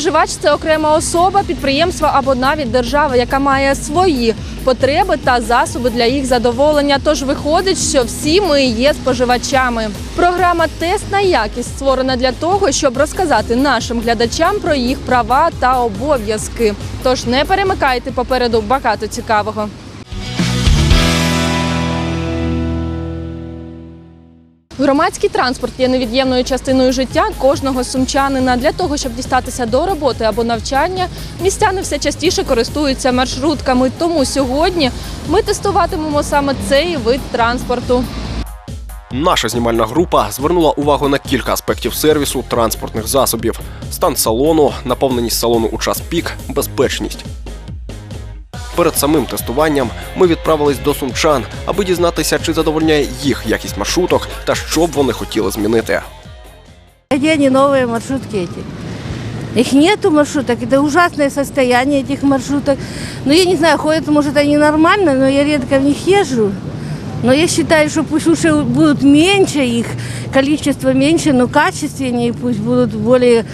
Споживач це окрема особа, підприємство або навіть держава, яка має свої потреби та засоби для їх задоволення. Тож виходить, що всі ми є споживачами. Програма Тест на якість створена для того, щоб розказати нашим глядачам про їх права та обов'язки. Тож не перемикайте попереду багато цікавого. Громадський транспорт є невід'ємною частиною життя кожного сумчанина. Для того, щоб дістатися до роботи або навчання, містяни все частіше користуються маршрутками. Тому сьогодні ми тестуватимемо саме цей вид транспорту. Наша знімальна група звернула увагу на кілька аспектів сервісу транспортних засобів: стан салону, наповненість салону у час пік, безпечність. Перед самим тестуванням ми відправились до сумчан, аби дізнатися, чи задовольняє їх якість маршруток та що б вони хотіли змінити. Где они новые маршрутки эти? Их нету маршруток, это ужасное состояние этих маршруток. Ну, я не знаю, ходят, может, они нормально, но я редко в них езжу. Но я считаю, что пусть уже будут меньше их, количество меньше, но качественнее, пусть будут более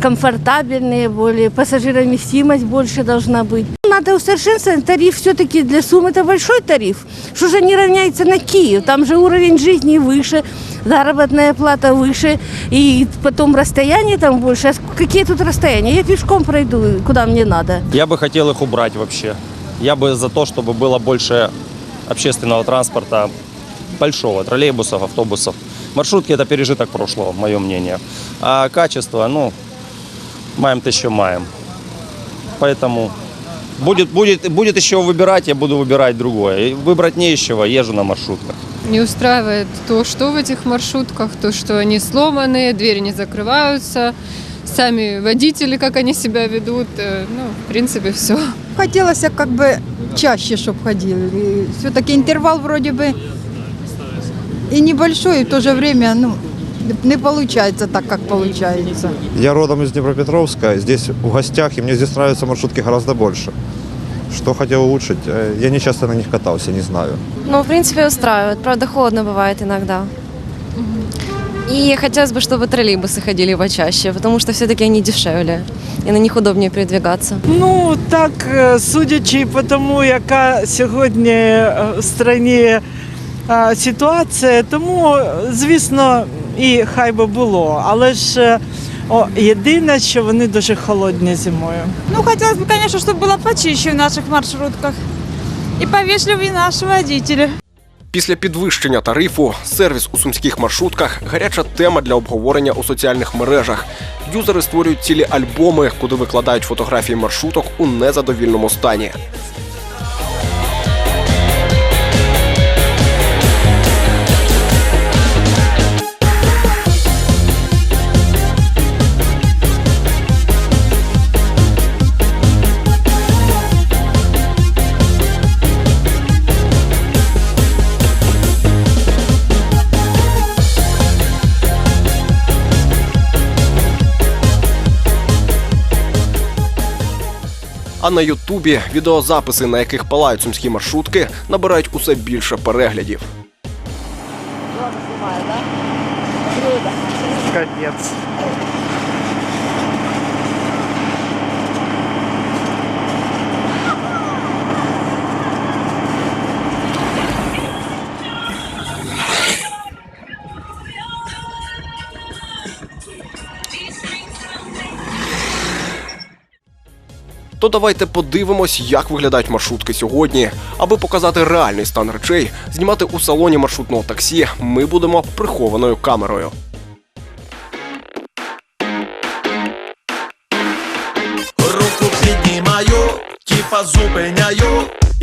комфортабельные, более пассажироместимость больше должна быть. Надо усовершенствовать тариф все-таки для Сум это большой тариф. Что же не равняется на Киев? Там же уровень жизни выше, заработная плата выше, и потом расстояние там больше. А какие тут расстояния? Я пешком пройду, куда мне надо. Я бы хотел их убрать вообще. Я бы за то, чтобы было больше общественного транспорта, большого, троллейбусов, автобусов. Маршрутки – это пережиток прошлого, мое мнение. А качество, ну, маем то, что маем. Поэтому будет, будет, будет еще выбирать, я буду выбирать другое. Выбрать не из чего, езжу на маршрутках. Не устраивает то, что в этих маршрутках, то, что они сломаны, двери не закрываются, сами водители, как они себя ведут. э, Ну, в принципе, все. Хотелось как бы чаще, чтобы ходили. Все-таки интервал вроде бы и небольшой, и в то же время, ну, не получается так, как получается. Я родом из Днепропетровска, здесь в гостях, и мне здесь нравятся маршрутки гораздо больше. Что хотел улучшить? Э, Я не часто на них катался, не знаю. Ну, в принципе, устраивает. Правда, холодно бывает иногда. И хотелось бы, чтобы троллейбусы ходили почаще, потому что все-таки они дешевле, и на них удобнее передвигаться. Ну так, е, судячи по тому, яка сьогодні е, в країні е, ситуація, тому звісно, і хай би було. Але ж е, о, єдине, що вони дуже холодні зимою. Ну, хотелось бы, конечно, чтобы было почище в наших маршрутках. И повежливее наши водители. Після підвищення тарифу сервіс у сумських маршрутках гаряча тема для обговорення у соціальних мережах. Юзери створюють цілі альбоми, куди викладають фотографії маршруток у незадовільному стані. А на Ютубі відеозаписи, на яких палають сумські маршрутки, набирають усе більше переглядів. Капець. То давайте подивимось, як виглядають маршрутки сьогодні. Аби показати реальний стан речей, знімати у салоні маршрутного таксі ми будемо прихованою камерою. Руку піднімаю, тіпа зупиняю,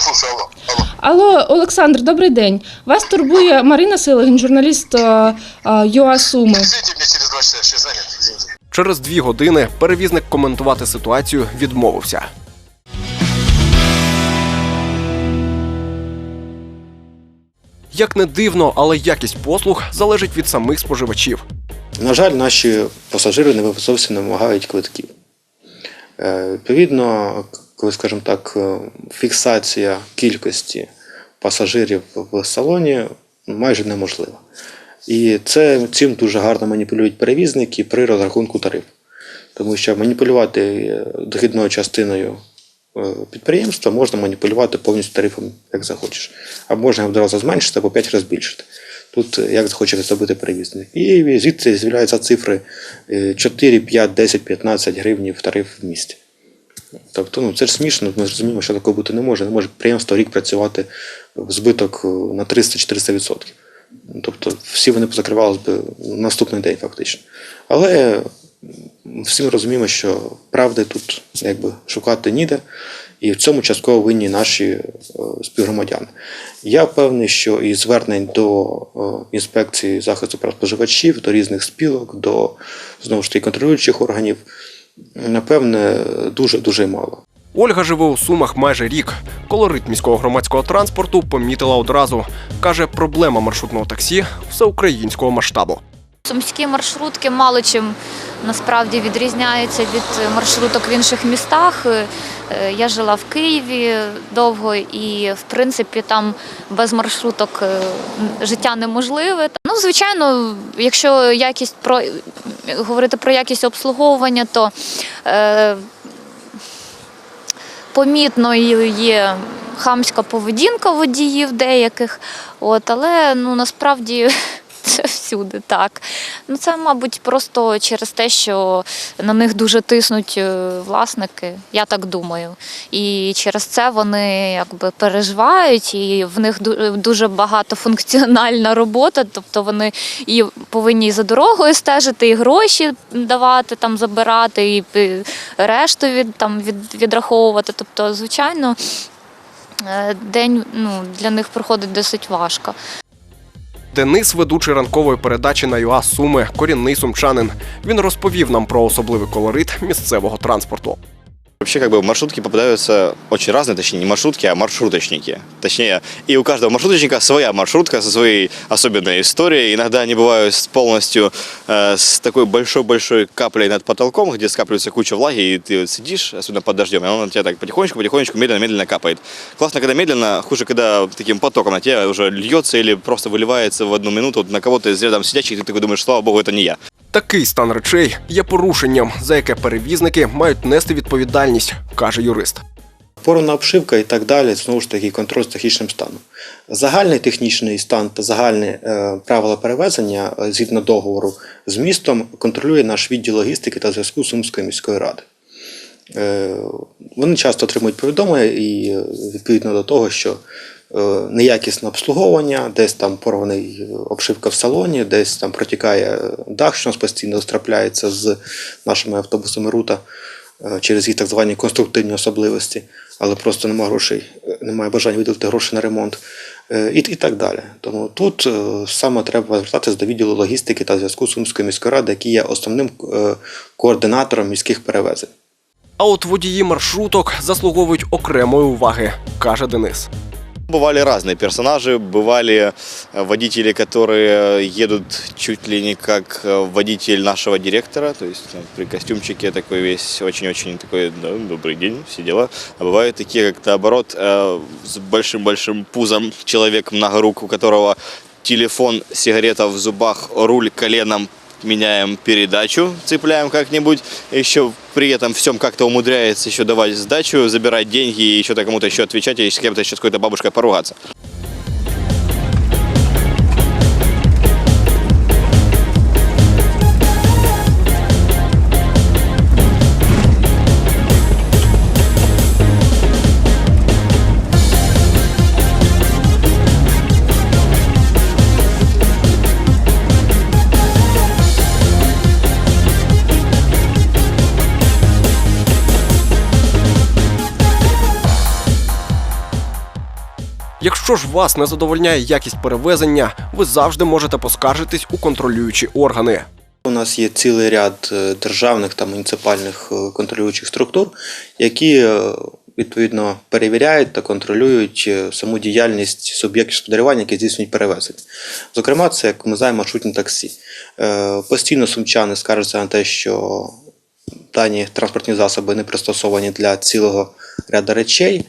Слушай, алло, алло. Алло, Олександр, добрий день. Вас турбує Марина Силигін, журналіст е, е, ЮА Суми. Извините, мне через два часа, я сейчас занят, извините. Через дві години перевізник коментувати ситуацію відмовився. Як не дивно, але якість послуг залежить від самих споживачів. На жаль, наші пасажири не зовсім не вимагають квитків. Е, Відповідно, коли, скажімо так, е, фіксація кількості пасажирів в салоні майже неможлива. І це цим дуже гарно маніпулюють перевізники при розрахунку тарифу. Тому що маніпулювати е, дохідною частиною е, підприємства можна маніпулювати повністю тарифом, як захочеш. А можна одразу зменшити або 5 разів збільшити. Тут як захоче зробити перевізник. І звідси з'являються цифри е, 4, 5, 10, 15 гривень в тариф в місті. Тобто, ну це ж смішно, ми розуміємо, що такого бути не може. Не може підприємство рік працювати в збиток е, на 300-400%. Тобто всі вони позакривались би наступний день, фактично. Але всі ми розуміємо, що правди тут якби шукати ніде, і в цьому частково винні наші е, співгромадяни. Я певний, що і звернень до е, інспекції захисту прав споживачів, до різних спілок, до знову ж таки контролюючих органів, напевне, дуже дуже мало. Ольга живе у Сумах майже рік. Колорит міського громадського транспорту помітила одразу. Каже, проблема маршрутного таксі всеукраїнського масштабу. Сумські маршрутки мало чим насправді відрізняються від маршруток в інших містах. Е, Я жила в Києві довго і, в принципі, там без маршруток е, життя неможливе. Ну, звичайно, якщо якість говорити про якість обслуговування, то е, помітно є хамська поведінка водіїв деяких. От, але ну насправді це всюди так. Ну це, мабуть, просто через те, що на них дуже тиснуть е, власники, я так думаю. І через це вони якби переживають, і в них ду- дуже багатофункціональна робота. Тобто вони і повинні і за дорогою стежити, і гроші давати, там забирати, і решту від там від, відраховувати. Тобто, звичайно, е, день ну, для них проходить досить важко. Денис, ведучий ранкової передачі на ЮА Суми, корінний сумчанин. Він розповів нам про особливий колорит місцевого транспорту. Вообще, как бы маршрутки попадаются очень разные, точнее, не маршрутки, а маршруточники. Точнее, и у каждого маршруточника своя маршрутка со своей особенной историей. Иногда они бывают полностью э, с такой большой-большой каплей над потолком, где скапливается куча влаги, и ты вот сидишь, особенно под дождем, и он на тебя так потихонечку-потихонечку, медленно-медленно капает. Классно, когда медленно, хуже, когда таким потоком на тебя уже льется или просто выливается в одну минуту вот на кого-то из рядом сидящих, и ты такой думаешь, слава богу, это не я. Такий стан речей є порушенням, за яке перевізники мають нести відповідальність, каже юрист. Порона обшивка і так далі, знову ж таки, контроль з технічним станом. Загальний технічний стан та загальні е, правила перевезення е, згідно договору з містом контролює наш відділ логістики та зв'язку Сумської міської ради. Е, вони часто отримують повідомлення і е, відповідно до того, що неякісне обслуговування, десь там порваний е, обшивка в салоні, десь там протікає дах, що нас постійно трапляється з нашими автобусами рута е, через їх так звані конструктивні особливості, але просто немає грошей, е, немає бажання виділити гроші на ремонт. е, І, і так далі. Тому тут е, саме треба звертатися до відділу логістики та зв'язку Сумської міської ради, який є основним е, координатором міських перевезень. А от водії маршруток заслуговують окремої уваги, каже Денис. Бывали разные персонажи, бывали э, водители, которые едут чуть ли не как э, водитель нашего директора, то есть ну, при костюмчике такой весь очень-очень такой, да, добрый день, все дела. А бывают такие, как наоборот, э, с большим-большим пузом человек многорук, у которого телефон, сигарета в зубах, руль коленом меняем передачу, цепляем как-нибудь, еще при этом всем как-то умудряется еще давать сдачу, забирать деньги и еще кому-то еще отвечать, и с кем-то еще с какой-то бабушкой поругаться. Якщо ж вас не задовольняє якість перевезення, ви завжди можете поскаржитись у контролюючі органи. У нас є цілий ряд е, державних та муніципальних е, контролюючих структур, які е, відповідно перевіряють та контролюють саму діяльність суб'єктів господарювання, які здійснюють перевезення. Зокрема, це як ми знаємо маршрутні таксі. Постійно сумчани скаржаться на те, що дані транспортні засоби не пристосовані для цілого ряду речей,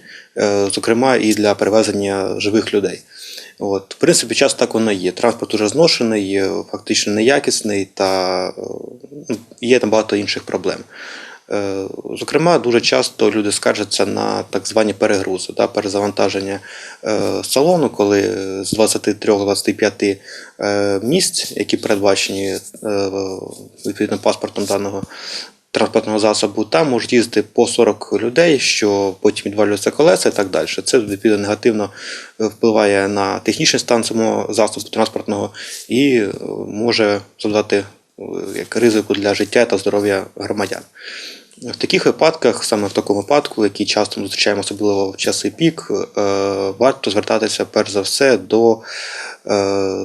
зокрема і для перевезення живих людей. От, в принципі, час так воно є. Транспорт уже зношений, е, фактично неякісний та е, ну, є там багато інших проблем. Е, Зокрема, дуже часто люди скаржаться на так звані перегрузи, да, перезавантаження е, салону, коли з 23-25 е, місць, які передбачені е, відповідно паспортом даного транспортного засобу, там можуть їздити по 40 людей, що потім відвалюються колеса і так далі. Це відповідно негативно е, впливає на технічний стан самого засобу транспортного і е, може завдати е, як ризику для життя та здоров'я громадян. В таких випадках, саме в такому випадку, який часто ми зустрічаємо, особливо в часи пік, варто звертатися перш за все до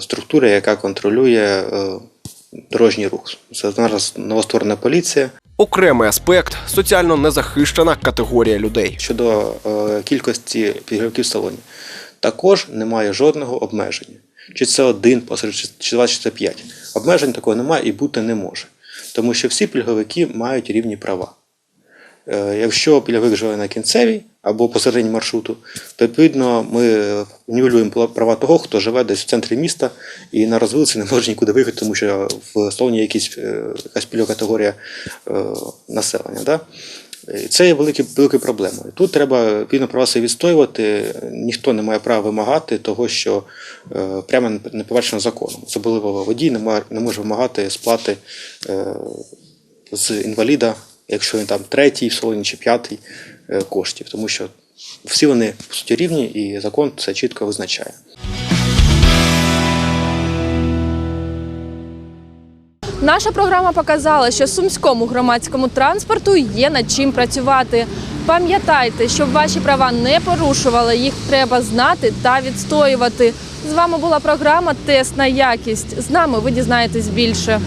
структури, яка контролює дорожній рух. Це зараз новостворена поліція. Окремий аспект соціально незахищена категорія людей. Щодо е, кількості підгрівків в салоні, також немає жодного обмеження. Чи це один чи- чи два, чи це п'ять. Обмежень такого немає і бути не може. Тому що всі пільговики мають рівні права. Е, Якщо пільговик живе на кінцевій або посередині маршруту, то відповідно ми нівелюємо права того, хто живе десь в центрі міста і на розвилці не може нікуди виїхати, тому що в салоні є якісь, е, якась пільгова категорія е, населення. Да? Це є великі, великою проблемою. Тут треба відповідно права себе відстоювати. Ніхто не має права вимагати того, що е, прямо не побачено законом. Особливо водій не може вимагати сплати е, з інваліда, якщо він там третій в салоні чи п'ятий е, коштів, тому що всі вони по суті рівні, і закон це чітко визначає. Наша програма показала, що сумському громадському транспорту є над чим працювати. Пам'ятайте, щоб ваші права не порушували, їх треба знати та відстоювати. З вами була програма Тест на якість. З нами ви дізнаєтесь більше.